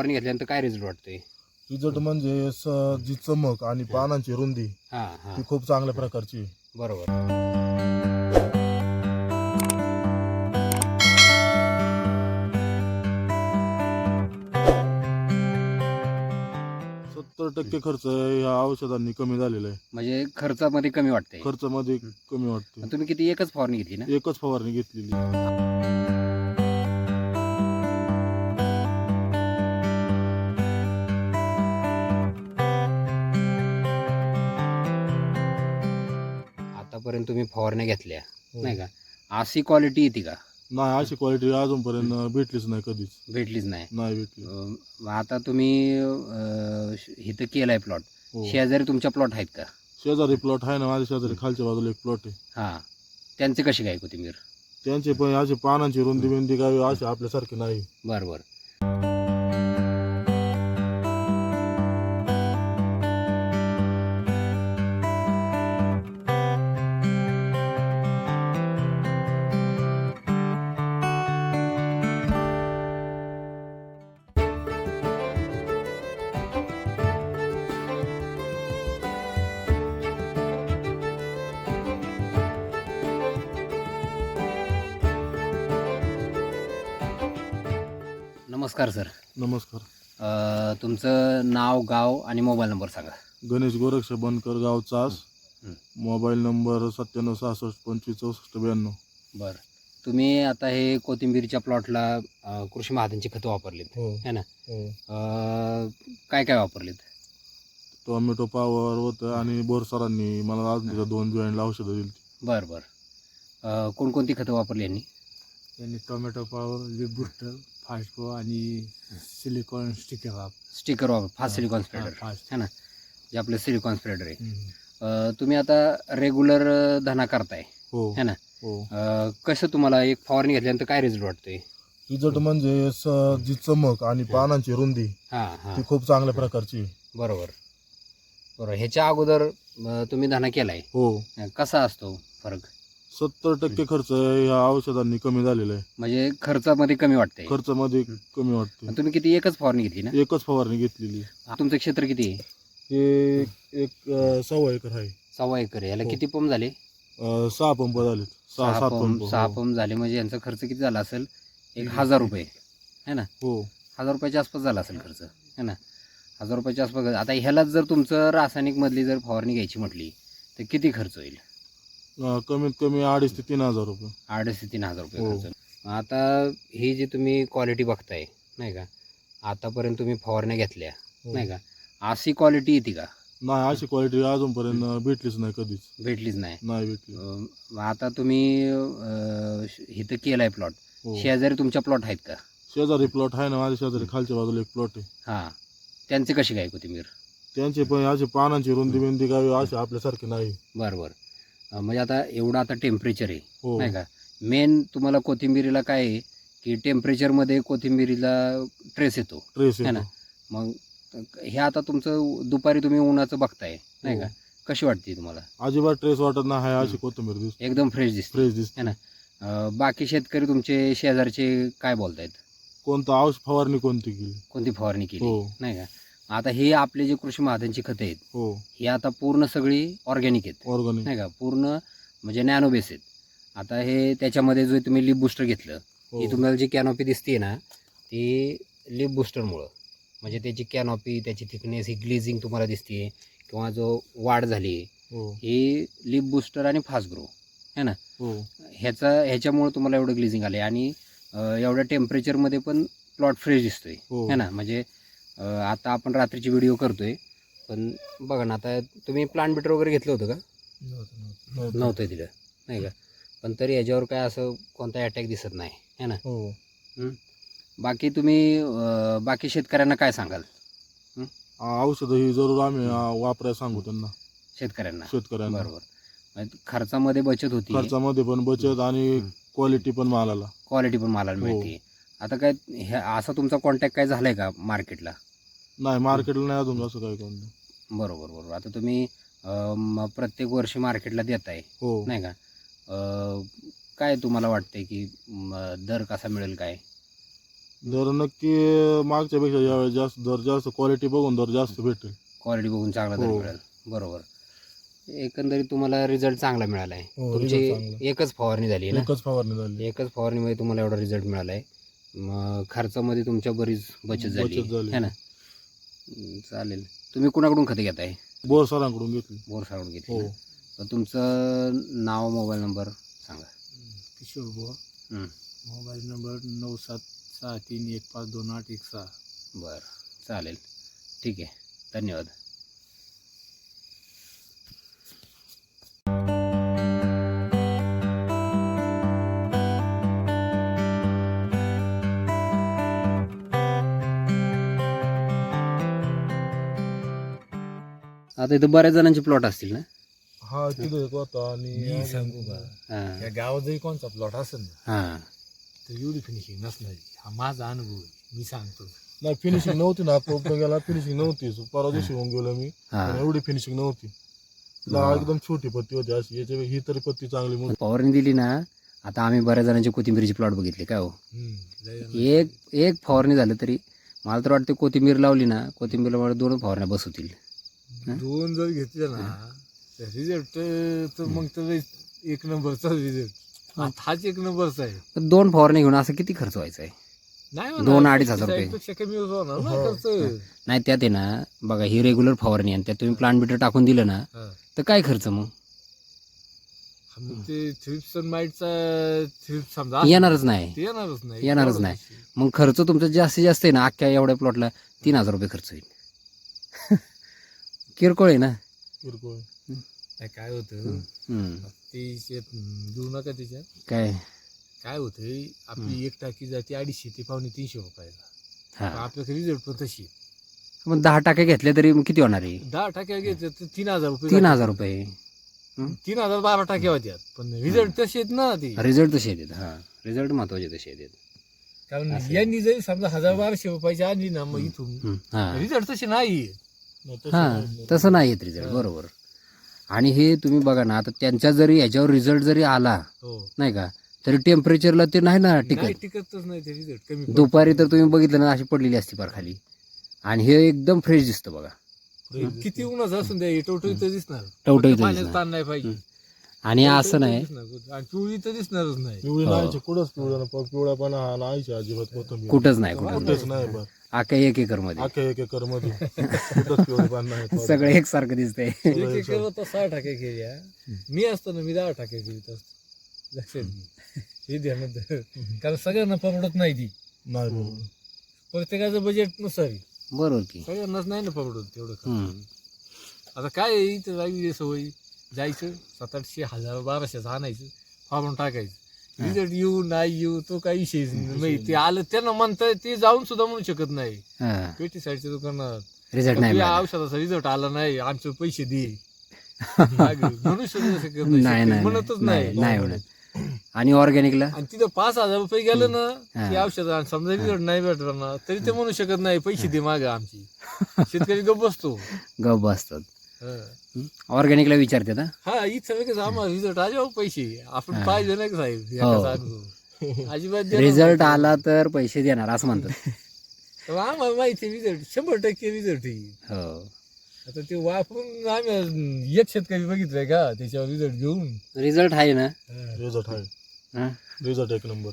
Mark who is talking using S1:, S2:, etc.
S1: फवारणी घेतल्यानंतर काय रिझल्ट वाटतोय?
S2: रिझल्ट म्हणजे स- जी चमक आणि पानांची रुंदी
S1: हा हा.
S2: ती खूप चांगल्या प्रकारची. आहे.
S1: बरोबर.
S2: सत्तर टक्के खर्च या औषधांनी कमी झालेला आहे.
S1: म्हणजे खर्चामध्ये कमी वाटतंय.
S2: खर्चामध्ये कमी वाटते
S1: तुम्ही किती एकच फवारणी घेतली ना?
S2: एकच फवारणी घेतलेली.
S1: फवारण्या घेतल्या
S2: हो.
S1: नाही का? अशी क्वालिटी येते का?
S2: नाही अशी क्वालिटी अजूनपर्यंत भेटलीच नाही कधीच.
S1: भेटलीच नाही.
S2: नाही भेटली.
S1: अं, आता तुम्ही अं, इथं केलाय प्लॉट
S2: हो.
S1: शेजारी तुमच्या प्लॉट आहेत का?
S2: शेजारी प्लॉट आहे ना माझ्या शेजारी खालच्या बाजूला एक प्लॉट आहे.
S1: हा. त्यांचे कशी काय कोथिंबीर
S2: त्यांचे पण असे पानांची रुंदी बिंदी काय असे आपल्यासारखे नाही.
S1: बरं बरं. नमस्कार सर.
S2: नमस्कार.
S1: अं, तुमचं नाव गाव आणि मोबाईल नंबर सांगा.
S2: गणेश गोरक्ष बनकर गाव चास.
S1: हं.
S2: मोबाईल नंबर सत्त्याण्णव सहासष्ट पंचवीस चौसष्ट ब्याण्णव.
S1: बरं. तुम्ही आता हे कोथिंबीरच्या प्लॉटला अं, कृषी महाजनची खतं वापरलीत.
S2: हो.
S1: है ना?
S2: हो.
S1: अं, काय काय वापरलीत?
S2: टोमॅटो पावर होतं आणि बोर सरांनी मला आज दोन जॉईंटला औषधं दिली.
S1: बरं बरं. अं, कोणकोणती खतं वापरली यांनी?
S3: त्यांनी टोमॅटो पॉवर लिप बुस्टर फास्टो आणि सिलिकॉन स्टिकर वाप.
S1: स्टिकर वापर फास्ट सिलिकॉन स्प्रेडर.
S3: फास्ट.
S1: है ना? जे आपलं सिलिकॉन स्प्रेडर आहे.
S3: हम्म.
S1: अं, तुम्ही आता रेग्युलर धना करताय.
S2: हो.
S1: है ना?
S2: हो.
S1: अं, कसं तुम्हाला एक फवारणी घेतल्यानंतर काय रिझल्ट वाटतोय?
S2: रिझल्ट म्हणजे स- जी चमक आणि पानांची रुंदी
S1: हां हां.
S2: ती खूप चांगल्या प्रकारची. आहे.
S1: बरोबर. बरोबर. ह्याच्या अगोदर अं, तुम्ही धना केलाय.
S2: हो.
S1: अं, कसा असतो फरक?
S2: सत्तर टक्के खर्च या औषधांनी कमी झालेला आहे.
S1: म्हणजे खर्चामध्ये कमी वाटतंय.
S2: खर्चामध्ये कमी वाटते
S1: तुम्ही किती एकच फवारणी घेतली ना?
S2: एकच फवारणी घेतलेली
S1: तुमचं क्षेत्र किती आहे?
S2: हे एक अं, सव्वा एकर आहे.
S1: सव्वा एकर आहे. याला
S2: हो.
S1: किती पंप झाले?
S2: अं, सहा पंप झालेत. सहा सात
S1: पंप
S2: पंप
S1: सहा
S2: हो.
S1: पंप झाले. म्हणजे यांचा खर्च किती झाला असेल? एक हजार रुपये. है ना?
S2: हो.
S1: हजार रुपयाच्या आसपास झाला असेल खर्च. है ना? हजार रुपयाच्या आसपास. आता ह्यालाच जर तुमचं रासायनिक मधली जर फवारणी घ्यायची म्हटली तर किती खर्च होईल?
S2: अं, कमीत कमी अडीच ते तीन हजार रुपये.
S1: अडीच ते तीन हजार रुपये
S2: हो.
S1: खर्च. आता ही जी तुम्ही क्वालिटी बघताय नाही का? आतापर्यंत तुम्ही फवारण्या घेतल्या
S2: हो.
S1: नाही का? अशी क्वालिटी येते का?
S2: नाही अशी क्वालिटी अजूनपर्यंत भेटलीच नाही कधीच.
S1: भेटलीच नाही.
S2: नाही भेटली.
S1: अं, आता तुम्ही अं, इथं केलाय प्लॉट
S2: हो.
S1: शेजारी तुमच्या प्लॉट आहेत का?
S2: शेजारी प्लॉट आहे ना माझ्या शेजारी खालच्या बाजूला एक प्लॉट आहे.
S1: हां. त्यांचे कशी काय कोथिंबीर?
S2: त्यांचे पण असे पानांची रुंदी बिंदी काय असे आपल्यासारखे नाही.
S1: बरं बरं. म्हणजे आता एवढं आता टेम्परेचर आहे
S2: हो.
S1: नाही का? मेन तुम्हाला कोथिंबिरीला काय आहे की टेम्परेचरमध्ये कोथिंबिरीला ट्रेस येतो
S2: ट्रेस
S1: है ना? मग हे आता तुमचं दुपारी तुम्ही उन्हाचं बघताय नाही
S2: हो.
S1: का कशी वाटते तुम्हाला?
S2: अजिबात ट्रेस वाटत नाही अशी कोथिंबीर दिसते.
S1: एकदम फ्रेश दिसते
S2: फ्रेश दिसते.
S1: है ना? बाकी शेतकरी तुमचे शेजारचे काय बोलतायत?
S2: कोणतं औषध फवारणी कोणती केली?
S1: कोणती फवारणी केली
S2: हो.
S1: नाही का? आता हे आपले जे कृषी महाजनची खतं आहेत
S2: हो.
S1: ही आता पूर्ण सगळी ऑर्गॅनिक आहेत.
S2: ऑर्गॅनिक
S1: नाही का? पूर्ण म्हणजे नॅनो बेस आहेत. आता हे त्याच्यामध्ये जो तुम्ही लिप बुस्टर घेतलं
S2: हो.
S1: ही तुम्हाला जी कॅनॉपी दिसते ना ती लिप बुस्टरमुळं. म्हणजे त्याची कॅनॉपी त्याची थिकनेस ही ग्लेझिंग तुम्हाला दिसते किंवा जो वाढ झाली
S2: हो.
S1: ही लिप बुस्टर आणि फास्ट ग्रो. है ना?
S2: हो.
S1: ह्याचा ह्याच्यामुळं तुम्हाला एवढं ग्लेझिंग आले आणि अं, एवढ्या टेम्परेचरमध्ये पण प्लॉट फ्रेश दिसतोय.
S2: हो.
S1: है ना? म्हणजे आता आपण रात्रीची व्हिडिओ करतोय. पण बघा ना आता तुम्ही प्लांट बिटर वगैरे घेतलं होतं का?
S2: नव्हतं.
S1: दिलं नाही का? पण तरी याच्यावर काय असं कोणता अटॅक दिसत नाही है ना?
S2: हो.
S1: बाकी तुम्ही बाकी शेतकऱ्यांना काय सांगाल?
S2: औषधं ही जरूर आम्ही वापरायला सांगू त्यांना.
S1: शेतकऱ्यांना?
S2: शेतकऱ्यांना.
S1: बरोबर. म्हणजे खर्चामध्ये बचत होती.
S2: खर्चामध्ये पण बचत आणि. क्वालिटी पण मालाला.
S1: क्वालिटी पण मला
S2: हो.
S1: मिळते. आता काय असा तुमचा कॉन्टॅक्ट काय झालाय का मार्केटला
S2: नाही मार्केटला नाही अजून असं काय कोणतं
S1: बरोबर बरोबर. आता तुम्ही प्रत्येक वर्षी मार्केटला देताय
S2: हो.
S1: नाही का? अं, काय तुम्हाला वाटतंय की म, दर कसा मिळेल काय?
S2: दर नक्की मागच्या पेक्षा यावेळेस जास्त दर जास्त क्वालिटी बघून दर जास्त भेटेल.
S1: क्वालिटी बघून चांगला दर
S2: हो.
S1: मिळेल. बरोबर. एकंदरीत तुम्हाला रिझल्ट चांगला मिळाला आहे
S2: हो,
S1: तुमची
S2: चांगला.
S1: एकच फवारणी झाली आहे ना?
S2: एकच फवारणी झाली.
S1: एकच फवारणीमध्ये तुम्हाला एवढा रिझल्ट मिळाला आहे मग खर्चामध्ये तुमच्या बरीच बचत झाली.
S2: बचत झाली.
S1: है ना? चालेल. तुम्ही कुणाकडून खते घेताय?
S2: बोर सरांकडून घेतली.
S1: बोर साडून घेतली
S2: हो.
S1: ना? तर तुमचं नाव मोबाईल नंबर सांगा.
S3: किशोर बुवा.
S1: हम्म.
S3: मोबाईल नंबर नऊ सात सहा तीन एक पाच दोन आठ एक सहा.
S1: बरं. चालेल. ठीक आहे. धन्यवाद. आता इथं बऱ्याच जणांचे प्लॉट असतील ना?
S2: हा तिथे एक होता
S3: मी
S2: आणि
S3: सांगू का?
S1: हां.
S3: या गावात जरी कोणता प्लॉट असेल ना
S1: हां.
S3: तर एवढी फिनिशिंग नसणार हा माझा अनुभव आहे. मी सांगतो.
S2: नाही फिनिशिंग नव्हती ना. आता गेला फिनिशिंग नव्हती. परवा दिवशी होऊन गेलो मी. पण
S1: हां
S2: एवढी फिनिशिंग नव्हती. तिला
S1: हा.
S2: एकदम छोटी पत्ती होती अशी. याच्या ही तरी पत्ती चांगली मोठी.
S1: फवारणी दिली ना आता आम्ही बऱ्याच जणांचे कोथिंबीरचे प्लॉट बघितले काय हो? एक एक फवारणी झालं तरी मला तर वाटतं कोथिंबीर लावली ना कोथिंबीरला दोन फवारण्या बस होतील
S3: दोन जर घेतले ना तर रिझल्ट तर मग तर एक नंबरचा रिझल्ट हाच एक नंबरचा आहे.
S1: दोन फवारणी घेऊन असं किती खर्च व्हायचा आहे?
S3: नाही
S1: दोन अडीच हजार रुपये.
S3: कमी
S2: हो.
S1: नाही त्यात आहे ना बघा ही रेग्युलर फवारणी आणि त्यात तुम्ही प्लांट बिटर टाकून दिलं ना. तर काय खर्च मग?
S3: ते थ्रिप्स माइटचा थ्रिप्स समजा असला,
S1: येणारच नाही.
S3: येणारच नाही.
S1: येणारच नाही. मग खर्च तुमचा जास्तीत जास्त आहे ना अख्ख्या एवढ्या प्लॉटला तीन हजार रुपये खर्च होईल. किरकोळ आहे ना.
S2: किरकोळ.
S3: नाही, काय होतं?
S1: हम्म.
S3: ते शेत देऊ नका त्याच्यात
S1: काय?
S3: काय होतंय आपली एक टाकी जाते अडीचशे ते पावणे तीनशे रुपयाला.
S1: हा.
S3: आपल्याकडे रिझल्ट पण तशी
S1: मग दहा टाके घेतले तरी मग किती होणार आहे?
S3: दहा टाक्या घेतल्या तर तीन हजार रुपये
S1: तीन. हजार रुपये.
S3: तीन हजार बारा टाक्या होत्या. पण रिझल्ट तसे आहेत ना ते.
S1: रिझल्ट तसे येतात हा. रिझल्ट महत्त्वाचे तसे येतात
S3: कारण. यांनी जरी समजा हजार बाराशे रुपयाची आणली ना मग इथून
S1: हम्म. हा.
S3: रिझल्ट तसे नाही
S1: हा. तसं नाही. येत रिझल्ट बरोबर. आणि हे तुम्ही बघा ना आता त्यांच्या जरी ह्याच्यावर रिझल्ट जरी आला
S3: हो.
S1: नाही का तरी टेम्परेचरला ते नाही ना टिकत.
S3: टिकतच नाही ते रिझल्ट कमी पडतो.
S1: दुपारी तर तुम्ही बघितलं ना अशी पडलेली असते फार खाली. आणि हे एकदम फ्रेश दिसतं बघा.
S3: किती उन्हाचं असून द्या हे टवटवी दिसणार.
S1: टवटवीत दिसणार.
S3: ताण नाही पाहिजे.
S1: आणि असं
S3: तर
S1: नाही.
S3: दिसणार. आणि पिवळी तर दिसणारच नाही.
S2: पिवळी
S1: हो.
S2: नाहीची कुठंच पिवळा पिवळा पण हा नाहीची अजिबात कोथंबीर.
S1: कुठंच नाही कुठंच
S2: कुठंच
S1: नाही.
S2: बा
S1: अख्या एक एकरमध्ये
S2: अख्या एक एकरमध्ये कुठंच पिवळी पान नाही
S1: सगळं एकसारखं दिसतंय.
S3: एक एक करत तर सहा टाक्या केल्या. मी असताना मी दहा टाक्या केलीत असतो. लक्षात घे. हे ध्यानात धर. कारण सगळ्यांना परवडत नाही ती.
S2: नाही बरोबर
S3: प्रत्येकाचं बजेटनुसार आहे.
S1: बरोबर की.
S3: सगळ्यांनाच नाही ना परवडत तेवढं.
S1: हम्म.
S3: आता काय आहे, इथं लागली सवय? जायचं सात आठशे हजार बाराशेचं आणायचं फार्मून टाकायचं. रिझल्ट येऊ नाही येऊ तो काही विषय नाही. ते आलं त्यांना म्हणताय ते जाऊन सुद्धा म्हणू शकत नाही.
S1: हा.
S3: पेटी साईडच्या दुकानात.
S1: रिझल्ट नाही.
S3: औषधाचा रिझल्ट आला नाही आमचे पैसे दे. म्हणू शकत
S1: नाही
S3: म्हणतच
S1: नाही म्हणत. आणि ऑर्गॅनिकला
S3: आणि तिथं पाच हजार रुपये गेलं ना
S1: हा.
S3: ते औषध समजा रिझल्ट नाही भेटला ना तरी ते म्हणू शकत नाही पैसे दे मागे आमची. शेतकरी गप बसतो.
S1: गप बसतात. ऑर्गॅनिकला विचारतात हा
S3: हा इथं लगेच आम्हाला रिझल्ट आले हो पैसे आपण. पाहिजे का साहेब
S1: हो.
S3: अनुभव. अजिबात देणार
S1: रिझल्ट. आला तर पैसे देणार असं म्हणतात
S3: तर आम्हाला माहिती रिझल्ट शंभर टक्के रिझल्ट येईल
S1: हो
S3: आता ते वापरून आम्ही एक शेतकरी बघितलंय का त्याच्यावर रिझल्ट घेऊन
S1: रिझल्ट आहे ना
S3: हा.
S2: रिझल्ट आहे
S1: हा?
S2: रिझल्ट एक नंबर